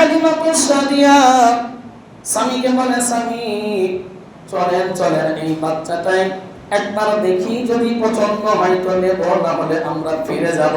হালিমাতুর দিয়া স্বামীকে বলে, স্বামী, চলেন চলেন, এই বাচ্চাটাই একবার দেখি যদি পছন্দ হয় তো নেব, না হলে আমরা ফিরে যাব।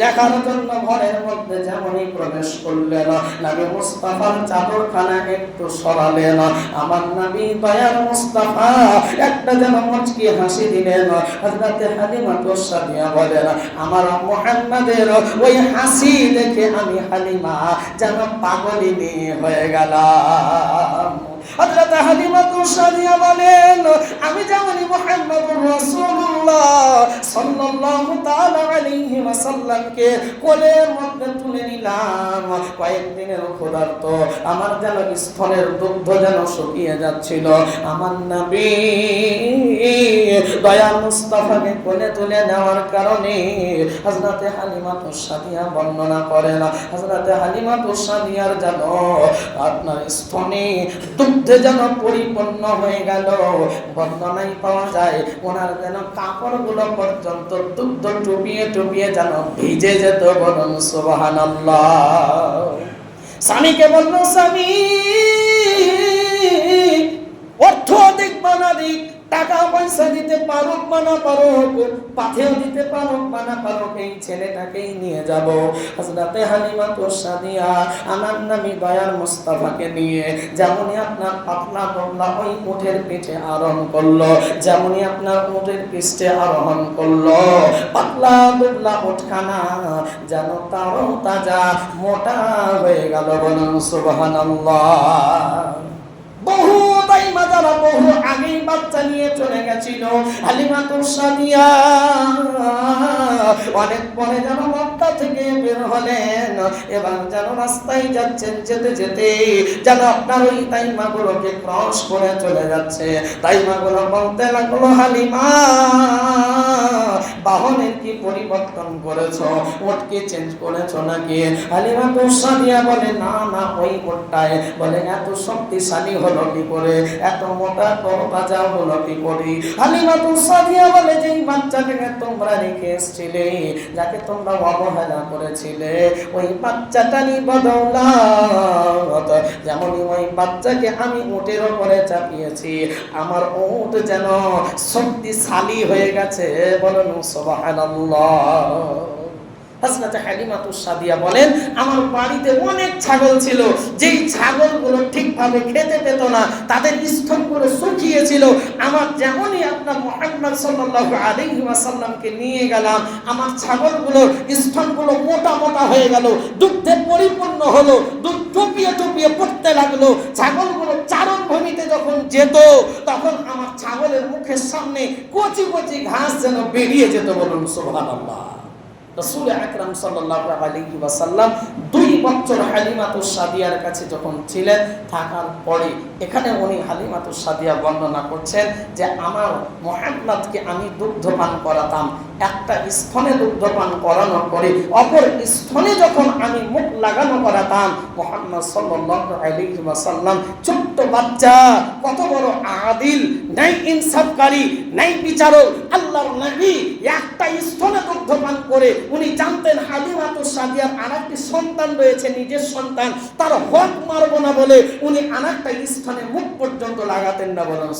দেখার জন্য ঘরের মধ্যে যেমনই প্রবেশ করলেন মুস্তাফার চাদরখানা একটু সরালেন আমার মুস্তাফা একটা যেন মুচকি হাসি দিলেন হালিমা বলেন আমার মুহাম্মাদের ওই হাসি দেখে আমি হালিমা যেন পাগলিনী হয়ে গেলাম। হযরত হালিমা তো সাদিয়া বলেন, আমি যেমনই মুহাম্মদুর রাসূলুল্লাহ সাল্লাল্লাহু তাআলা আলাইহি ওয়াসাল্লামকে কোলের মধ্যে তুলে নিলাম। কয়েকদিনের ক্ষুধার্ত, আমার যেন স্থলের দুগ্ধ যেন শুকিয়ে যাচ্ছিল। আমার নবী দয়া মুস্তাফাকে কোলে তুলে নেওয়ার কারণে হযরতে হালিমা তো সাদিয়া বর্ণনা করেন। হযরতে হালিমা তো সাদিয়ার যেন আপনার স্তনে দুগ্ধে যেন পরিপূর্ণ হয়ে গেল বর্ণনায় পাওয়া যায়। ওনার যেন কাপড়গুলো পর্যন্ত দুগ্ধ টুপিয়ে টুপিয়ে যেন ভিজে যেত বলুন সুবহানাল্লাহ। স্বামীকে বলল স্বামী পারুক বা পাথেও দিতে পারুক বা না এই ছেলেটাকেই নিয়ে যাব। হযরতে হালিমা তো আমার নামি দয়ার মুস্তাফাকে নিয়ে যেমনই আপনার পাতলা পাতলা ওই উঠের পিঠে আরোহণ করল, যেমনই আপনার উঠের পিঠে আরোহণ করল। পাতলা দুবলা উঠখানা যেন তারও তাজা মোটা হয়ে গেল বলুন, সুবহানাল্লাহ। গেছিল হালিমা তুসাদিয়া অনেক পরে যেন মক্কা থেকে বের হলেন। এবার যেন রাস্তায় যাচ্ছেন যেতে যেতে। যেন আপনার ওই তাইমা গুলোকে ক্রস করে চলে যাচ্ছে। তাইমা গুলো বলতে লাগল, হালিমা বাহনের কি পরিবর্তন করেছ? ওটকে চেঞ্জ করেছ নাকি? হালিমা তুসাদিয়া বলে, না না, ওই ওটটায়। বলে, এত শক্তিশালী হলো কি করে? এত মোটা তরতাজা হলো কি করে? হালিমা তুসাদিয়া বলে যে বাচ্চাটাকে তোমরা রেখে এসছিলে, যাকে তোমরা অবহেলা করেছিলে, ওই বাচ্চাটা নি বদৌলত। যেমনই ওই বাচ্চাকে আমি উটের উপরে চাপিয়েছি, আমার উট যেন শক্তিশালী হয়ে গেছে। বলেন হযরত হালিমাতুস সাদিয়া বলেন আমার বাড়িতে অনেক ছাগল ছিল যেই ছাগলগুলো ঠিকভাবে খেতে পেত না, তাদের স্তনগুলো শুকিয়ে ছিল আমার যেমনই আপনার মুহাম্মদ সাল্লাল্লাহু আলাইহি ওয়াসাল্লামকে নিয়ে গেলাম, আমার ছাগলগুলোর স্তনগুলো মোটা মোটা হয়ে গেল, দুগ্ধে পরিপূর্ণ হলো, দুধ টুপিয়ে টুপিয়ে পড়তে লাগল। ছাগলগুলো চারণ ভূমিতে যখন যেত, তখন আমার ছাগলের মুখের সামনে কচি কচি ঘাস যেন বেরিয়ে যেত বলুন, সুবহানাল্লাহ। রসুল আকরাম সাল্লাল্লাহু আলাইহি ওয়াসাল্লাম বছর হালিমাতুর সাদিয়ার কাছে যখন ছিলেন, থাকার পরে এখানে উনি হালিমাতুর সাদিয়া বর্ণনা করছেন যে, আমার মোহাম্মদকে আমি দুগ্ধ পান করাতাম। একটা স্থানে দুগ্ধ পান করানোর পরে অপর স্থানে যখন আমি মুখ লাগানো করাতাম, মোহাম্মদ ওয়াসাল্লাম, ছোট্ট বাচ্চা, কত বড় আদিল নাই ইনসাফকারী নাই বিচারক, আল্লাহর একটা স্থনে দুগ্ধ পান করে, উনি জানতেন হালিমাতুস সাদিয়ার আরেকটি সন্তান রয়েছে, নিজের সন্তান, তার হক মারব না বলে উনি আর একটা স্থানে মুখ পর্যন্ত লাগাতেন না বলেন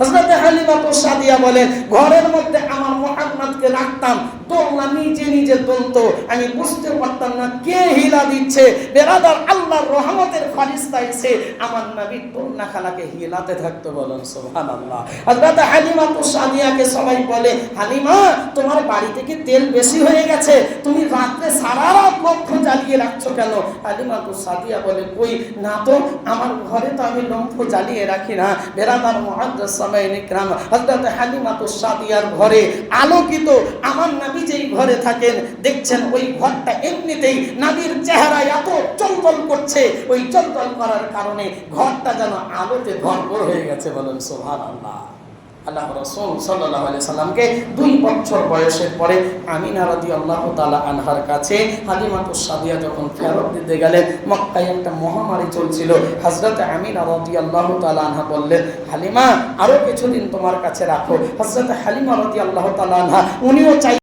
সুবহানাল্লাহ হালিমা তো সাদিয়া বলেন ঘরের মধ্যে আমার মোহাম্মদকে রাখতাম দোলনা নিজে নিজে দলতো আমি বুঝতে পারতাম না কে হিলা দিচ্ছে। বেরাদার আল্লাহর রহমতের ফারিস্তা এসে আমার নবী দোলনা খানাকে হিলাতে থাকতো বলেন, সুবহানাল্লাহ। হযরত হালিমাতুস সাদিয়াকে সবাই বলে, হালিমা, তোমার বাড়িতে কি তেল বেশি হয়ে গেছে। তুমি রাত্রে সারা রাত লক্ষ জ্বালিয়ে রাখছো কেন? হালিমাতুস সাদিয়া বলে, কই, না তো, আমার ঘরে তো আমি লম্ফ জ্বালিয়ে রাখি না। বেরাদার মুহাদ্দিস সামাইন ইকরাম, হযরত হালিমাতুস সাদিয়ার ঘরে আলোকিত। আমার নবী ঘরে থাকেন, দেখছেন ওই ঘরটা এমনিতেই নবীর চেহারা এত চলচল করছে। ওই চলচল করার কারণে ঘরটা যেন আলোতে ভরপুর হয়ে গেছে বলেন, সুবহানাল্লাহ। আল্লাহ একটা মহামারী চলছিল। বললেন, হালিমা, আরও কিছুদিন তোমার কাছে রাখো। হজরত হালিমা রদি আল্লাহ তালা আনহা, উনিও চাই